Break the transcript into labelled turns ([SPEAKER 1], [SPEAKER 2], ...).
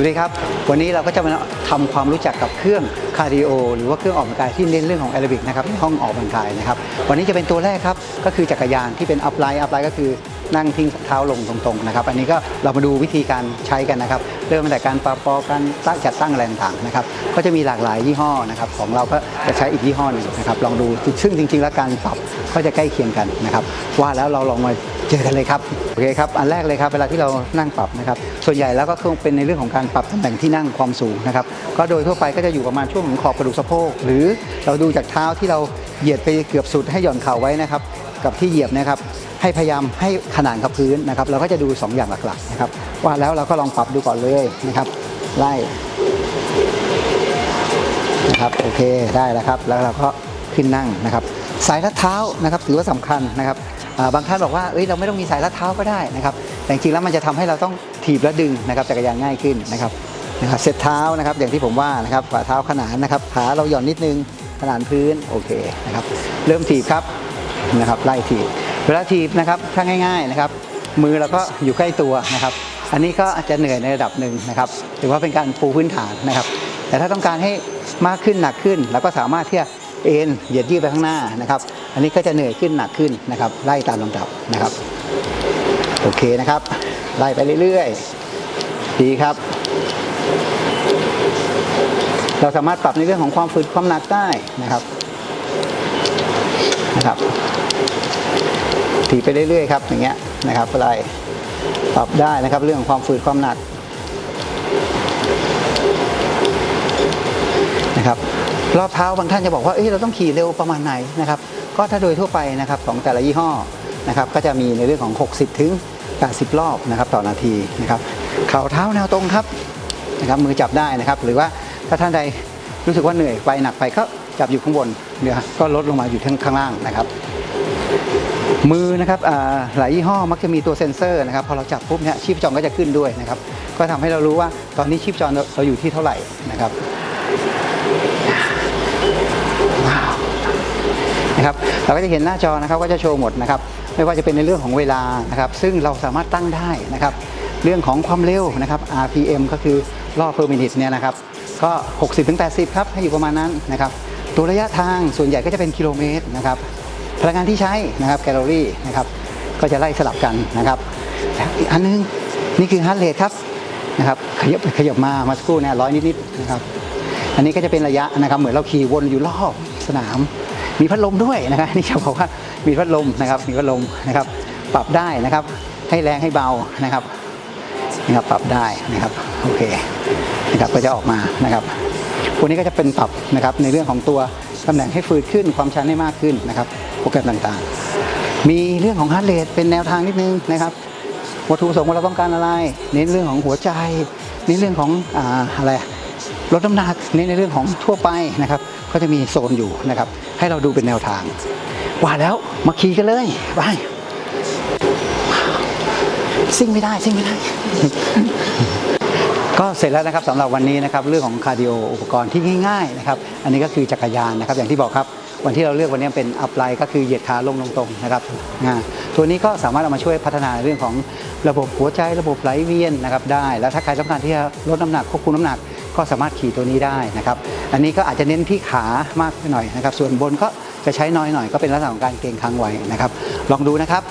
[SPEAKER 1] วัสดีครับ วันนี้เราก็จะมาทำความรู้จักกับเครื่องคาร์ดิโอหรือว่าเครื่องออกกำลังกายที่เน้นเรื่องของแอโรบิกนะครับในห้องออกกำลังกายนะครับ วันนี้จะเป็นตัวแรกครับ ก็คือจักรยานที่เป็นอัพไลน์อัพไลน์ก็คือนั่งทิ้งเท้าลงตรงๆนะครับ อันนี้ก็เรามาดูวิธีการใช้กันนะครับ เริ่มตั้งแต่การปรับปอการตั้งจัดตั้งอะไรต่างๆนะครับ ก็จะมีหลากหลายยี่ห้อนะครับ ของเราก็จะใช้อีกยี่ห้อหนึ่งนะครับ ลองดู ซึ่งจริงๆ แล้วการปรับก็จะใกล้เคียงกันนะครับ ว่าแล้วเราลองมา เจอกันเลยครับโอเคครับอันแรกเลยครับเวลาที่เรานั่งปรับนะครับส่วนใหญ่แล้วก็คงเป็นในเรื่องของการปรับตำแหน่งที่นั่งความสูงนะครับก็โดยทั่วไปก็จะอยู่ประมาณช่วงของขอบกระดูกสะโพก หรือเราดูจากเท้าที่เราเหยียดไปเกือบสุดให้หย่อนเข่าไว้นะครับกับที่เหยียบนะครับให้พยายามให้ขนานกับพื้นนะครับเราก็จะดู 2 อย่างหลักๆนะครับว่าแล้วเราก็ลองปรับดูก่อนเลยนะครับไล่นะครับโอเคได้แล้วครับ แล้วเราก็ขึ้นนั่งนะครับ สายรัดเท้านะครับถือว่าสำคัญนะครับ บางท่านบอกว่าเอ้ยเราไม่ต้องมีสายรัดเท้าก็ได้นะครับแต่จริงๆแล้วมันจะทำให้เราต้องถีบและดึงนะครับจักรยานง่ายขึ้นนะครับนะครับเซตเท้านะครับอย่างที่ผมว่านะครับฝ่าเท้าขนานนะครับขาเราหย่อนนิดนึงขนานพื้นโอเคนะครับเริ่มถีบครับนะครับไล่ถีบเวลาถีบนะครับถ้าง่ายๆนะครับมือเราก็อยู่ใกล้ตัวนะครับ อันนี้ก็อาจจะเหนื่อยในระดับหนึ่งนะครับถือว่าเป็นการปูพื้นฐานนะครับ แต่ถ้าต้องการให้มากขึ้นหนักขึ้นเราก็สามารถที่จะเอ็นเหยียดยืดไปข้างหน้านะครับอันนี้ก็จะเหนื่อยขึ้นหนักขึ้นนะครับ ไล่ตามลำดับนะครับ โอเคนะครับ ไล่ไปเรื่อยๆ ดีครับ เราสามารถปรับในเรื่องของความฝืดความหนักได้นะครับนะครับถีบไปเรื่อยๆครับอย่างเงี้ยนะครับไล่ปรับได้นะครับเรื่องของความฝืดความหนักนะครับรอบเท้าบางท่านจะบอกว่าเอ้ยเราต้องขี่เร็วประมาณไหนนะครับ ก็ถ้าโดยทั่วไปนะครับของแต่ละยี่ห้อนะครับก็จะมีในเรื่องของ 60 ถึง 80 รอบนะครับต่อนาทีนะครับเข่าเท้าแนวตรงครับนะครับมือจับได้นะครับ หรือว่าถ้าท่านใดรู้สึกว่าเหนื่อยไปหนักไปก็จับอยู่ข้างบนเนี่ยก็ลดลงมาอยู่ข้งข้างล่างนะครับ มือนะครับอ่าหลายยี่ห้อมักจะมีตัวเซ็นเซอร์นะครับพอเราจับปุ๊บเนี่ยชีพจรก็จะขึ้นด้วยนะครับ ก็ทำให้เรารู้ว่าตอนนี้ชีพจรเราอยู่ที่เท่าไหร่นะครับว้าว นะครับเราก็จะเห็นหน้าจอนะครับก็จะโชว์หมดนะครับไม่ว่าจะเป็นในเรื่องของเวลานะครับซึ่งเราสามารถตั้งได้นะครับเรื่องของความเร็วนะครับ RPM ก็คือรอบ per minute เนี่ยนะครับก็ 60-80 ครับให้อยู่ประมาณนั้นนะครับตัวระยะทางส่วนใหญ่ก็จะเป็นกิโลเมตรนะครับพลังงานที่ใช้นะครับแคลอรี่นะครับก็จะไล่สลับกันนะครับอีกอันนึงนี่คือฮาร์ดเรทครับนะครับขยับขยับมามาสักครู่เนี่ยร้อยนิดๆนะครับอันนี้ก็จะเป็นระยะนะครับเหมือนเราขี่วนอยู่รอบสนาม มีพัดลมด้วยนะครับนี่จะบอกว่ามีพัดลมนะครับมีพัดลมนะครับ ปรับได้นะครับ ให้แรงให้เบานะครับนะครับปรับได้นะครับโอเคนะครับก็จะออกมานะครับพวกนี้ก็จะเป็นปรับนะครับในเรื่องของตัวตำแหน่งให้ฝืดขึ้นความชันให้มากขึ้นนะครับโปรแกรมต่างๆ มีเรื่องของฮาร์ดเรทเป็นแนวทางนิดนึงนะครับวัตถุประสงค์ว่าเราต้องการอะไร เน้นเรื่องของหัวใจ เน้นเรื่องของออะไรลดน้ำหนักเน้นในเรื่องของทั่วไปนะครับ ก็จะมีโซนอยู่นะครับ ให้เราดูเป็นแนวทาง ว่าแล้วมาขี่กันเลยไปซิ่งไม่ได้ซิ่งไม่ได้ ก็เสร็จแล้วนะครับสำหรับวันนี้นะครับเรื่องของคาร์ดิโออุปกรณ์ที่ง่ายๆนะครับอันนี้ก็คือจักรยานนะครับ อย่างที่บอกครับวันที่เราเลือกวันนี้เป็นอัพไลน์ก็คือเหยียดขาลงตรงๆนะครับตัวนี้ก็สามารถเอามาช่วยพัฒนาเรื่องของระบบหัวใจระบบไหลเวียนนะครับได้ แล้วถ้าใครต้องการที่จะลดน้ำหนักควบคุมน้ำหนัก ก็สามารถขี่ตัวนี้ได้นะครับ อันนี้ก็อาจจะเน้นที่ขามากหน่อยนะครับ ส่วนบนก็จะใช้น้อยหน่อยก็เป็นลักษณะของการเกรงค้างไว้นะครับ ลองดูนะครับ